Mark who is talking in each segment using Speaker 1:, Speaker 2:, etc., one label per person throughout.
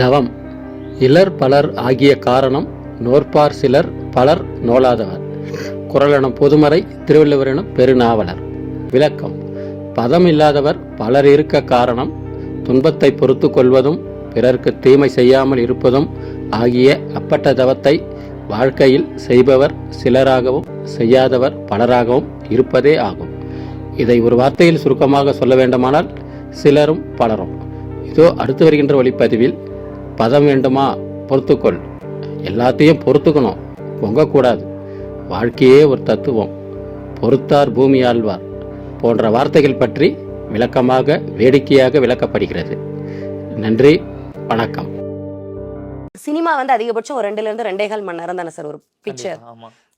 Speaker 1: தவம். இலர் பலர் ஆகிய காரணம் நோற்பார் சிலர் பலர் நோலாதவர் குரலெனும் பொதுமறை திருவள்ளுவரெனும் பெருநாவலர். விளக்கம். பதம் இல்லாதவர் பலர் இருக்க காரணம் துன்பத்தை பொறுத்து கொள்வதும் பிறர்க்கு தீமை செய்யாமல் இருப்பதும் ஆகிய அப்பட்ட தவத்தை வாழ்க்கையில் செய்பவர் சிலராகவும் செய்யாதவர் பலராகவும் இருப்பதே ஆகும். இதை ஒரு வார்த்தையில் சுருக்கமாக சொல்ல வேண்டுமானால் சிலரும் பலரும். இதோ அடுத்து வருகின்ற ஒளிப்பதிவில் பதம் வேண்டுமா? பொறுத்துக்கொள். எல்லாத்தையும் பொறுத்துக்கணும். பொங்கக்கூடாது. வாழ்க்கையே ஒரு தத்துவம். பொறுத்தார் பூமி ஆழ்வார் போன்ற வார்த்தைகள் பற்றி விளக்கமாக வேடிக்கையாக விளக்கப்படுகிறது. நன்றி. வணக்கம்.
Speaker 2: சினிமா வந்து அதிகபட்சம் ஒரு ரெண்டுல இருந்து ரெண்டே கால் மணி நேரம் தானே சார் ஒரு பிக்சர்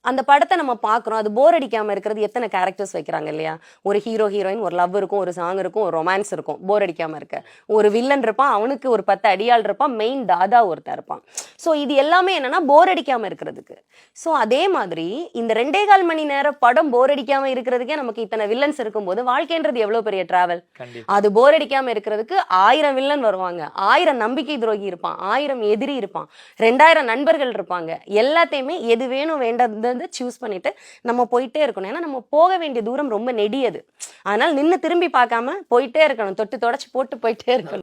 Speaker 2: அந்த படத்தை நம்ம பார்க்குறோம். அது போர் அடிக்காம இருக்கிறது எத்தனை கேரக்டர்ஸ் வைக்கிறாங்க இல்லையா? ஒரு ஹீரோ ஹீரோயின் ஒரு லவ் இருக்கும் ஒரு சாங் இருக்கும் ஒரு ரொமான்ஸ் இருக்கும். போர் அடிக்காம இருக்க. ஒரு வில்லன் இருப்பான் அவனுக்கு ஒரு பத்து அடியாள் இருப்பான் மெயின் தாதா ஒருத்தன் இருப்பான். ஸோ இது எல்லாமே என்னன்னா போர் அடிக்காம இருக்கிறதுக்கு. ஸோ அதே மாதிரி இந்த ரெண்டே கால் மணி நேரம் படம் போர் அடிக்காம இருக்கிறதுக்கே நமக்கு இத்தனை வில்லன்ஸ் இருக்கும்போது வாழ்க்கைன்றது எவ்வளவு பெரிய டிராவல் அது போர் அடிக்காம இருக்கிறதுக்கு ஆயிரம் வில்லன் வருவாங்க. ஆயிரம் நம்பிக்கை துரோகி இருப்பான் ஆயிரம் எதிரி இருப்பான் ரெண்டாயிரம் நண்பர்கள் இருப்பாங்க. எல்லாத்தையுமே எது வேணும் வேண்டாதது சூஸ் பண்ணிட்டு நம்ம போயிட்டே இருக்கணும். ஏன்னா நம்ம போக வேண்டிய தூரம் ரொம்ப நெடியது. அதனால நின்று திரும்பி பார்க்காம போயிட்டே இருக்கணும். தொட்டு தொடச்சு போட்டு போயிட்டே இருக்கணும்.